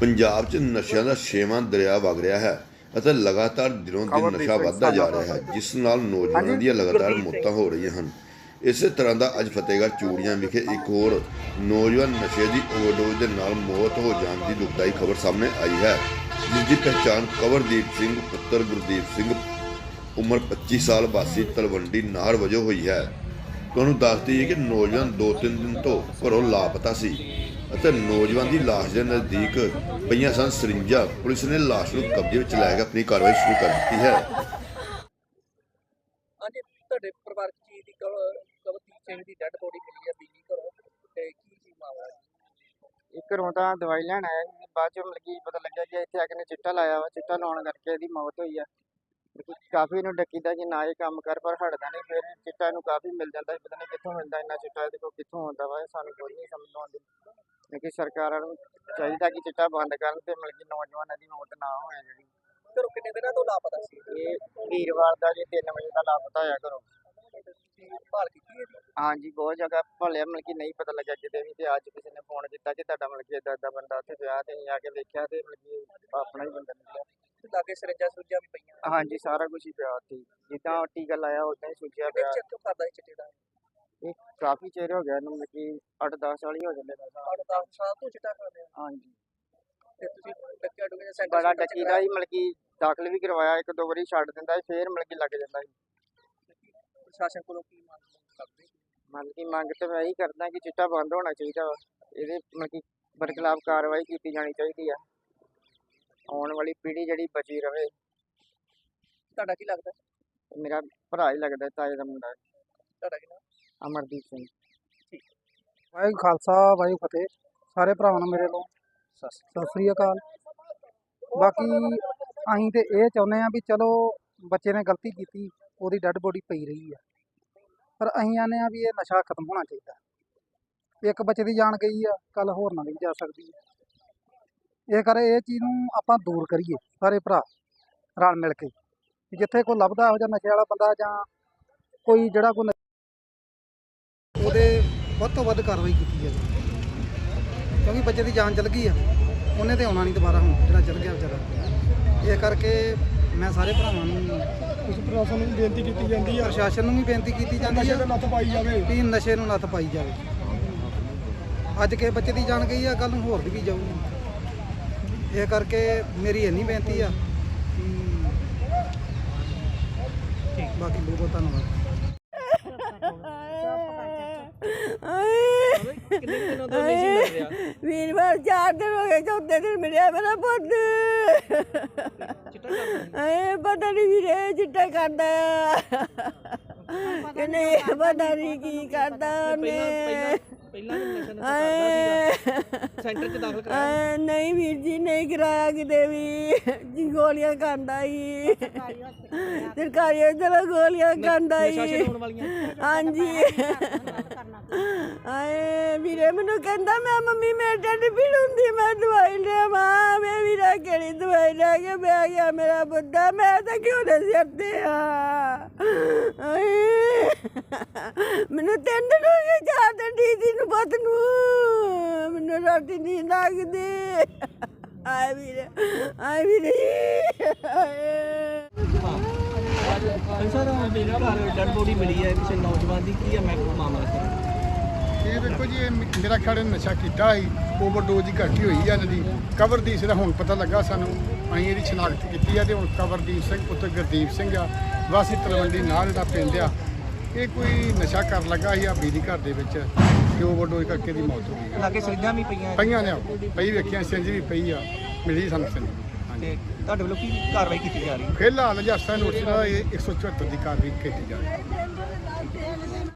ਪੰਜਾਬ 'ਚ ਨਸ਼ਿਆਂ ਦਾ ਛੇਵਾਂ ਦਰਿਆ ਵਗ ਰਿਹਾ ਹੈ ਅਤੇ ਲਗਾਤਾਰ ਦਿਨੋਂ ਦਿਨ ਨਸ਼ਾ ਵੱਧਦਾ ਜਾ ਰਿਹਾ ਹੈ ਜਿਸ ਨਾਲ ਨੌਜਵਾਨਾਂ ਦੀਆਂ ਲਗਾਤਾਰ ਮੌਤਾਂ ਹੋ ਰਹੀਆਂ ਹਨ। ਇਸੇ ਤਰ੍ਹਾਂ ਦਾ ਅੱਜ ਫਤਿਹਗੜ੍ਹ ਚੂੜੀਆਂ ਵਿਖੇ ਇੱਕ ਹੋਰ ਨੌਜਵਾਨ ਨਸ਼ੇ ਦੀ ਓਵਰਡੋਜ਼ ਦੇ ਨਾਲ ਮੌਤ ਹੋ ਜਾਣ ਦੀ ਦੁਖਦਾਈ ਖਬਰ ਸਾਹਮਣੇ ਆਈ ਹੈ ਜਿਸ ਦੀ ਪਛਾਣ ਕਵਰਦੀਪ ਸਿੰਘ ਪੁੱਤਰ ਗੁਰਦੀਪ ਸਿੰਘ ਉਮਰ 25 ਸਾਲ ਵਾਸੀ ਤਲਵੰਡੀ ਨਾਹਰ ਵਜੋਂ ਹੋਈ ਹੈ। ਤੁਹਾਨੂੰ ਦੱਸ ਦਈਏ ਕਿ ਨੌਜਵਾਨ 2-3 ਦਿਨ ਤੋਂ ਘਰੋਂ ਲਾਪਤਾ ਸੀ। ਅਤੇ ਨੌਜਵਾਨ ਦੀ ਲਾਸ਼ ਦੇ ਨਜ਼ਦੀਕ ਪਈਆਂ ਸਨ ਸਰਿੰਜਾਂ। ਪੁਲਿਸ ਨੇ ਲਾਸ਼ ਨੂੰ ਕਬਜ਼ੇ ਵਿੱਚ ਲੈ ਕੇ ਆਪਣੀ ਕਾਰਵਾਈ ਸ਼ੁਰੂ ਕਰ ਦਿੱਤੀ ਹੈ। ਹਾਂਜੀ ਤੁਹਾਡੇ ਪਰਿਵਾਰਕ ਜੀ ਦੀ ਕਵ- ਕਵਲਦੀਪ ਸਿੰਘ ਦੀ ਡੈੱਡ ਬੋਡੀ ਮਿਲੀ ਹੈ ਬੀਜੀ ਘਰੋਂ। ਤੇ ਕੀ ਕੀ ਮਾਮਲਾ ਹੈ? ਇੱਕ ਘਰੋਂ ਤਾਂ ਦਵਾਈ ਲੈਣ ਆਇਆ ਸੀ ਬਾਅਦ ਚੋਂ ਮਤਲਬ ਕਿ ਪਤਾ ਲੱਗਿਆ ਕਿ ਇੱਥੇ ਆ ਕੇ ਨੇ ਚਿੱਟਾ ਲਾਇਆ ਵਾ ਚਿੱਟਾ ਲਾਉਣ ਕਰਕੇ ਇਹਦੀ ਮੌਤ ਹੋਈ ਆ। ਕਾਫੀ ਨੂੰ ਡੱਕੀਦਾ ਕਿ ਨਾ ਇਹ ਕੰਮ ਕਰ ਪਰ ਹਟਦਾ ਨਹੀਂ ਫਿਰ ਚਿੱਟਾ ਇਹਨੂੰ ਕਾਫੀ ਮਿਲ ਜਾਂਦਾ ਪਤਾ ਨਹੀਂ ਕਿੱਥੋਂ ਮਿਲਦਾ ਇੰਨਾ ਚਿੱਟਾ ਇਹਦੇ ਕੋਲ ਕਿੱਥੋਂ ਆਉਂਦਾ ਵਾ ਇਹ ਸਾਨੂੰ ਕੋਈ ਨਹੀਂ ਸਮਝ ਆਉਂਦੀ ਲੇਕਿਨ ਸਰਕਾਰਾਂ ਨੂੰ ਚਾਹੀਦਾ ਕਿ ਚਿੱਟਾ ਬੰਦ ਕਰਨ ਤੇ ਮਤਲਬ ਕਿ ਨੌਜਵਾਨਾਂ ਦੀ ਮੌਤ ਨਾ ਹੋਏ ਜਿਹੜੀ। ਘਰੋਂ ਕਿੰਨੇ ਦਿਨਾਂ ਤੋਂ ਲਾਪਤਾ ਸੀ? ਇਹ ਵੀਰਵਾਰ ਦਾ ਜੇ 3 ਵਜੇ ਦਾ ਲਾਪਤਾ ਹੋਇਆ ਘਰੋਂ। ਭਾਲ ਕੀਤੀ? ਹਾਂਜੀ ਬਹੁਤ ਜਗ੍ਹਾ ਭਲਿਆ ਮਤਲਬ ਕਿ ਨਹੀਂ ਪਤਾ ਲੱਗਿਆ ਕਿਤੇ ਵੀ ਤੇ ਅੱਜ ਕਿਸੇ ਨੇ ਫੋਨ ਕੀਤਾ ਕਿ ਤੁਹਾਡਾ ਮਤਲਬ ਕਿ ਏਦਾਂ ਬੰਦਾ ਉੱਥੇ ਪਿਆ ਤੇ ਆ ਕੇ ਵੇਖਿਆ ਤੇ ਮਤਲਬ ਕਿ ਆਪਣਾ ਹੀ ਬੰਦਾ ਨਿਕਲਿਆ। ਲਾਗੇ ਸਿਰੰਜਾਂ ਸੁਰੰਜਾਂ ਵੀ ਪਈਆਂ ਹਾਂਜੀ ਸਾਰਾ ਕੁਝ ਹੀ ਪਿਆ ਉੱਥੇ ਹੀ। ਜਿੱਦਾਂ ਟੀਕਾ ਲਾਇਆ ਉਦਾਂ ਹੀ ਸੁੱਜਿਆ ਪਿਆ। ਚੈੱਕ ਕਰਦਾ ਸੀ ਚਿੱਟੇ ਦਾ? ਇਹ ਕਾਫੀ ਚਿਰ ਹੋ ਗਿਆ ਇਹਨੂੰ ਮਤਲਬ ਕਿ 8-10 ਸਾਲ ਹੀ ਹੋ ਜਾਂਦੇ ਨੇ। ਅੱਠ ਦਸ ਸਾਲ ਤੋਂ ਚਿੱਟਾ ਕਰਦੇ ਆ। ਹਾਂਜੀ। ਤੇ ਤੁਸੀਂ ਡੱਕਿਆ ਡੁੱਕਿਆ ਸੈਂਟਰ ਬੜਾ ਡੱਕੀ ਦਾ ਹੀ ਮਤਲਬ ਕਿ ਦਾਖਲ ਵੀ ਕਰਵਾਇਆ ਇੱਕ ਦੋ ਵਾਰੀ ਛੱਡ ਦਿੰਦਾ ਸੀ ਫੇਰ ਮਤਲਬ ਕਿ ਲੱਗ ਜਾਂਦਾ ਸੀ। ਪ੍ਰਸ਼ਾਸਨ ਕੋਲੋਂ ਕੀ ਮੰਗ ਕਰਦੇ? ਮਤਲਬ ਕਿ ਮੰਗ ਤੇ ਮੈਂ ਇਹੀ ਕਰਦਾ ਕਿ ਚਿੱਟਾ ਬੰਦ ਹੋਣਾ ਚਾਹੀਦਾ ਵਾ। ਇਹਦੇ ਮਤਲਬ ਕਿ ਬਰਖਲਾਫ ਕਾਰਵਾਈ ਕੀਤੀ ਜਾਣੀ ਚਾਹੀਦੀ ਆ। ਆਉਣ ਵਾਲੀ ਪੀੜ੍ਹੀ ਜਿਹੜੀ ਬਚੀ ਰਵੇ। ਤੁਹਾਡਾ ਕੀ ਲੱਗਦਾ? ਮੇਰਾ ਭਰਾ ਹੀ ਲੱਗਦਾ ਤਾਏ ਦਾ ਮੁੰਡਾ ਤੁਹਾਡਾ ਕੀ ਨਾਮ? ਅਮਰਦੀਪ ਸਿੰਘ। ਵਾਹਿਗੁਰੂ ਖਾਲਸਾ ਵਾਹਿਗੁਰੂ ਫਤਿਹ। ਸਾਰੇ ਭਰਾਵਾਂ ਨੂੰ ਮੇਰੇ ਵੱਲੋਂ ਸਤਿ ਸ੍ਰੀ ਅਕਾਲ। ਬਾਕੀ ਅਸੀਂ ਤੇ ਇਹ ਚਾਹੁੰਦੇ ਆ ਵੀ ਚਲੋ ਬੱਚੇ ਨੇ ਗਲਤੀ ਕੀਤੀ ਉਹਦੀ ਡੈੱਡ ਬੋਡੀ ਪਈ ਰਹੀ ਆ ਪਰ ਅਸੀਂ ਆਨੇ ਆ ਵੀ ਇਹ ਨਸ਼ਾ ਖਤਮ ਹੋਣਾ ਚਾਹੀਦਾ। ਇੱਕ ਬੱਚੇ ਦੀ ਜਾਨ ਗਈ ਆ ਕੱਲ ਹੋਰ ਨਾ ਵੀ ਜਾ ਸਕਦੀ ਹੈ। ਇਹ ਕਰੇ ਇਹ ਚੀਜ਼ ਨੂੰ ਆਪਾਂ ਦੂਰ ਕਰੀਏ ਸਾਰੇ ਭਰਾ ਰਲ ਮਿਲ ਕੇ। ਜਿੱਥੇ ਕੋਈ ਲੱਭਦਾ ਇਹੋ ਜਿਹਾ ਨਸ਼ੇ ਵਾਲਾ ਬੰਦਾ ਜਾਂ ਕੋਈ ਜਿਹੜਾ ਕੋਈ ਨ- ਉਹਦੇ ਵੱਧ ਤੋਂ ਵੱਧ ਕਾਰਵਾਈ ਕੀਤੀ ਜਾਵੇ। ਕਿਉਂਕਿ ਬੱਚੇ ਦੀ ਜਾਨ ਚਲ ਗਈ ਆ। ਉਹਨੇ ਤੇ ਆਉਣਾ ਨਹੀਂ ਦੁਬਾਰਾ ਹੁਣ ਜਿਹੜਾ ਚਲ ਗਿਆ ਵਿਚਾਰਾ। ਇਹ ਕਰਕੇ ਮੈਂ ਸਾਰੇ ਭਰਾਵਾਂ ਨੂੰ ਉਸ ਪ੍ਰਸ਼ਾਸਨ ਨੂੰ ਬੇਨਤੀ ਕੀਤੀ ਜਾਂਦੀ ਆ। ਪ੍ਰਸ਼ਾਸਨ ਨੂੰ ਵੀ ਬੇਨਤੀ ਕੀਤੀ ਜਾਂਦੀ ਨਸ਼ੇ ਆ ਤੇ ਨੱਥ ਪਾਈ ਜਾਵੇ। ਵੀ ਨਸ਼ੇ ਨੂੰ ਨੱਥ ਪਾਈ ਜਾਵੇ। ਅੱਜ ਕੇ ਬੱਚੇ ਦੀ ਜਾਨ ਗਈ ਆ ਕੱਲ ਨੂੰ ਹੋਰ ਦੀ ਵੀ ਜਾਊਗੀ। ਇਹ ਕਰਕੇ ਮੇਰੀ ਇੰਨੀ ਬੇਨਤੀ ਆ ਕਿ ਬਾਕੀ ਬਹੁਤ ਬਹੁਤ ਧੰਨਵਾਦ। ਕਿੰਨੇ ਦਿਨਾਂ ਤੋਂ ਨਹੀਂ ਸੀ ਮਿਲ ਰਿਹਾ ਵੀਰਵਾਰ ਚਾਰ ਦਿਨ ਹੋ ਗਏ ਚੌਥੇ ਦਿਨ ਮਿਲਿਆ ਮੇਰਾ ਪੁੱਤ। ਐ ਪਤਾ ਨਹੀਂ ਵੀਰੇ ਚਿੱਟਾ ਕਰਦਾ ਆ ਕਿ ਨਹੀਂ ਪਤਾ ਨਹੀਂ ਕੀ ਕਰਦਾ ਪਹਿਲਾਂ ਉਹਨੇ ਪਹਿਲਾਂ ਪਹਿਲਾਂ ਵੀ ਨਸ਼ਾ ਨੁਸ਼ਾ ਕਰਦਾ ਸੀਗਾ। ਐ ਸੈਂਟਰ 'ਚ ਦਾਖਲ ਕਰਾਇਆ ਐ ਨਹੀਂ ਵੀਰ ਜੀ ਨਹੀਂ ਕਰਾਇਆ ਕਿਤੇ ਵੀ। ਜੀ ਗੋਲੀਆਂ ਖਾਂਦਾ ਹੀ ਸਰਕਾਰੀ ਹਸਪਤਾਲ ਗੋਲੀਆਂ ਖਾਂਦਾ ਨਸ਼ਾ ਹੀ ਛਡਾਉਣ ਵਾਲੀਆਂ। ਹਾਂਜੀ। ਆਏ ਮੈਨੂੰ ਕਹਿੰਦਾ, ਮੈਂ ਮੰਮੀ ਮੇਰੇ ਢਿੱਡ ਪੀੜ ਹੁੰਦੀ, ਮੈਂ ਦਵਾਈ ਲਿਆਵਾਂ। ਮੈਂ ਵੀਰਾ ਕਿਹੜੀ ਦਵਾਈ ਲੈ ਕੇ ਬਹਿ ਗਿਆ ਮੇਰਾ ਬੁੱਢਾ। ਮੈਂ ਤਾਂ ਕਿਉਂ ਦੇ ਸਿਰ ਤੇ ਆ ਮੈਨੂੰ ਤਿੰਨ ਦਿਨ ਹੋ ਗਏ ਚਾਰ ਦਿਨ ਦੀਦੀ ਨੂੰ ਪੁੱਤ ਨੂੰ। ਮੈਨੂੰ ਰੋਟੀ ਨਹੀਂ ਲੱਗਦੀ ਆਏ ਵੀਰੇ ਆਏ ਵੀਰੇ। ਸਰ ਮੇਰੇ ਘਰ ਡੈੱਡ ਬੋਡੀ ਮਿਲੀ ਹੈ ਕਿਸੇ ਨੌਜਵਾਨ ਦੀ ਕੀ ਹੈ ਮੈਂ ਮਾਮਲਾ ਸਰ ਇਹ ਵੇਖੋ ਜੀ ਇਹ ਮੇਰਾ ਖਿਆਲ ਇਹ ਨਸ਼ਾ ਕੀਤਾ ਸੀ ਓਵਰਡੋਜ਼ ਦੀ ਘਟੀ ਹੋਈ ਆ ਇਹਨਾਂ ਦੀ। ਕਵਰਦੀਪ ਦਾ ਹੁਣ ਪਤਾ ਲੱਗਾ ਸਾਨੂੰ ਅਸੀਂ ਇਹਦੀ ਸ਼ਨਾਖਤ ਕੀਤੀ ਆ ਤੇ ਹੁਣ ਕਵਰਦੀਪ ਸਿੰਘ ਪੁੱਤਰ ਗੁਰਦੀਪ ਸਿੰਘ ਆ ਵਾਸੀ ਤਲਵੰਡੀ ਨਾਲ ਜਿਹੜਾ ਪਿੰਡ ਆ। ਇਹ ਕੋਈ ਨਸ਼ਾ ਕਰ ਲੱਗਾ ਸੀ ਆ ਬਿਜਲੀ ਘਰ ਦੇ ਵਿੱਚ ਤੇ ਓਵਰਡੋਜ਼ ਕਰਕੇ ਦੀ ਮੌਤ ਹੋ ਗਈ। ਲਾਗੇ ਸਰਿੰਜਾਂ ਵੀ ਪਈਆਂ ਪਈਆਂ ਨੇ ਪਈ ਵੇਖਿਆ ਸਿੰਜ ਵੀ ਪਈ ਆ ਮਿਲੀ ਸਾਨੂੰ ਸਿੰਜ ਹਾਂਜੀ। ਤੇ ਤੁਹਾਡੇ ਵੱਲੋਂ ਕੀ ਕਾਰਵਾਈ ਕੀਤੀ ਜਾ ਰਹੀ ਹੈ? ਫਿਲਹਾਲ ਜਸਤਾ ਨੋਟਿਸ ਦਾ ਇਹ 174 ਦੀ ਕਾਰਵਾਈ ਕੀਤੀ ਜਾ ਰਹੀ ਹੈ।